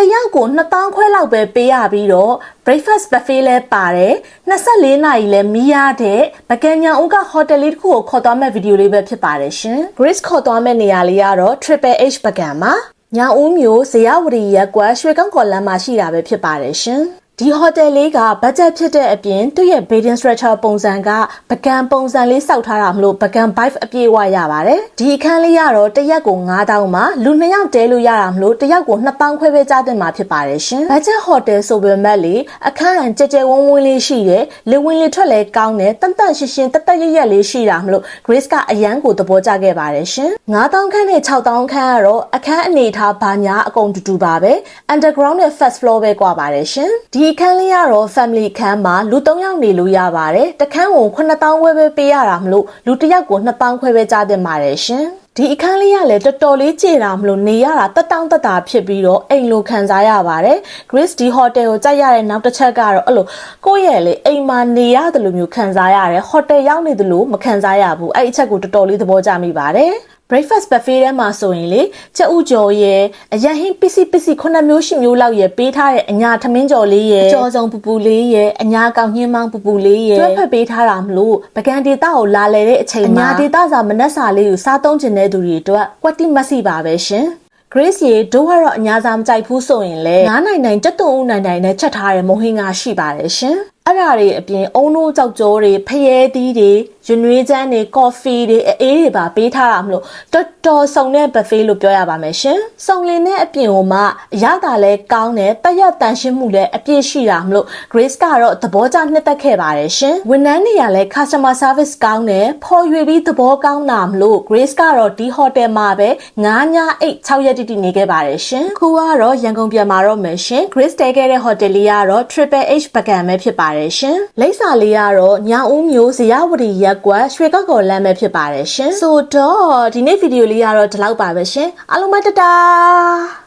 တစ်ယောက်ကို2000ခွဲလောက်ပဲပေးရပြီးတော့ breakfast buffet လဲပါတယ်24နာရီလဲမီးရတဲ့ပကံညာဦးကဟိုတယ်လေးတစ်ခုကိုခေါ်သွားမဲ့ဗီဒီယိုလေးပဲဖြစ်ပါတယ်ရှင် Grace ခေါ်သွားမဲ့နေရာလေးကတော့ Triple H ပကံမှာညာဦးမျိုးဇေယဝရီရက်ကွက်ရွှေကောင်းကော်လမ်းမှာရှိတာပဲဖြစ်ပါတယ်ရှင် ဒီဟိုတယ်လေးကဘတ်ဂျက်ဖြစ်တဲ့အပြင်သူ့ရဲ့ bedding structure ပုံစံကပကံပုံစံလေးစောက်ထားတာမလို့ပကံ vibe အပြည့်အဝရပါတယ်ဒီအခန်းလေးကတော့တစ်ရက်ကို9000မှာလူနှစ်ယောက်တဲလို့ရတာမလို့တစ်ယောက်ကို2000ခွဲပဲကြားတင်မှာဖြစ်ပါတယ်ရှင်ဘတ်ဂျက်ဟိုတယ်ဆိုပေမဲ့လေအခန်းအကျကျဝန်းဝန်းလေးရှိတယ်လေဝင်လေထွက်လဲကောင်းတယ်တန်တန်ရှင်းရှင်းတက်တက်ရရက်လေးရှိတာမလို့ Grace ကအရန်ကိုသဘောကျခဲ့ပါတယ်ရှင်9000ခန်းနဲ့6000ခန်းကတော့အခန်းအနေထားဘာညာအကုန်တူတူပါပဲ underground နဲ့ first floor ပဲကွာပါတယ်ရှင်ဒီအခန်းလေးကတော့ family ခန်းမှာလူ3ယောက်နေလို့ရပါတယ်တခန်းကို9000ဝဲပဲပေးရတာမလို့လူတစ်ယောက်ကို2000ခွဲပဲကြားတင်ပါတယ်ရှင်ဒီအခန်းလေးကလည်းတော်တော်လေးကြေတာမလို့နေရတာတက်တောင့်တက်တာဖြစ်ပြီးတော့အိမ်လိုခံစားရပါတယ် Grace D Hotel ကိုကြိုက်ရတဲ့နောက်တစ်ချက်ကတော့အဲ့လိုကိုယ့်ရဲ့လေအိမ်မှာနေရတယ်လို့မျိုးခံစားရတယ်ဟိုတယ်ရောက်နေတယ်လို့မခံစားရဘူးအဲ့အချက်ကိုတော်တော်လေးသဘောကျမိပါတယ် breakfast buffet ထဲမှာဆိုရင်လေချက်ဥကြော်ရဲ့အရန်ဟင်းပစ္စည်းပစ္စည်းခုနှစ်မျိုးရှိမျိုးလောက်ရဲ့ပေးထားတဲ့အညာထမင်းကြော်လေးရဲ့ကြော်စုံပူပူလေးရဲ့အညာကောက်ညင်းမောင်းပူပူလေးရဲ့တွဲဖက်ပေးထားတာမလို့ပကံဒေတာကိုလာလေတဲ့အချိန်မှာအညာဒေတာစာမနှက်စာလေးကိုစားသုံးကျင်တဲ့သူတွေအတွက်ကွက်တိမက်စီပါပဲရှင် Grace ရေတို့ကတော့အညာစာမကြိုက်ဘူးဆိုရင်လေ9နိုင်နိုင်တက်တုံဦးနိုင်နိုင်နဲ့ချက်ထားတဲ့မုံဟင်းကရှိပါတယ်ရှင်အဲ့ဒါတွေအပြင်အုံနိုးကြောက်ကြောတွေဖျဲသီးတွေရွနွေးချမ်းတွေကော်ဖီတွေအေးတွေပါပေးထားတာမလို့တော်တော်စုံတဲ့ buffet လို့ပြောရပါမယ်ရှင်။စုံလင်တဲ့အပြင်ဟိုမှအရသာလဲကောင်းတယ်တက်ရတန်ရှင်းမှုလဲအပြည့်ရှိတာမလို့ Grace ကတော့သဘောကျနှစ်သက်ခဲ့ပါတယ်ရှင်။ဝန်ထမ်းတွေကလည်း customer service ကောင်းတယ်ဖော်ရွေပြီးသဘောကောင်းတာမလို့ Grace ကတော့ဒီ hotel မှာပဲ9ညအိတ်6ရက်တိတိနေခဲ့ပါတယ်ရှင်။ခုကတော့ရန်ကုန်ပြန်มาတော့မယ်ရှင်။ Grace တဲခဲ့တဲ့ hotel လေးကတော့ Triple H ပကံပဲဖြစ်ပါတယ်ရှင်။လိပ်စာလေးကတော့ညောင်ဦးမျိုးဇေယဝတီရက်ကွက်ရွှေကောက်ကော်လမ်းပဲဖြစ်ပါတယ်ရှင်။ဆိုတော့ဒီနေ့ဗီဒီယိုလေးကတော့ဒီလောက်ပါပဲရှင်။အားလုံးပဲတတား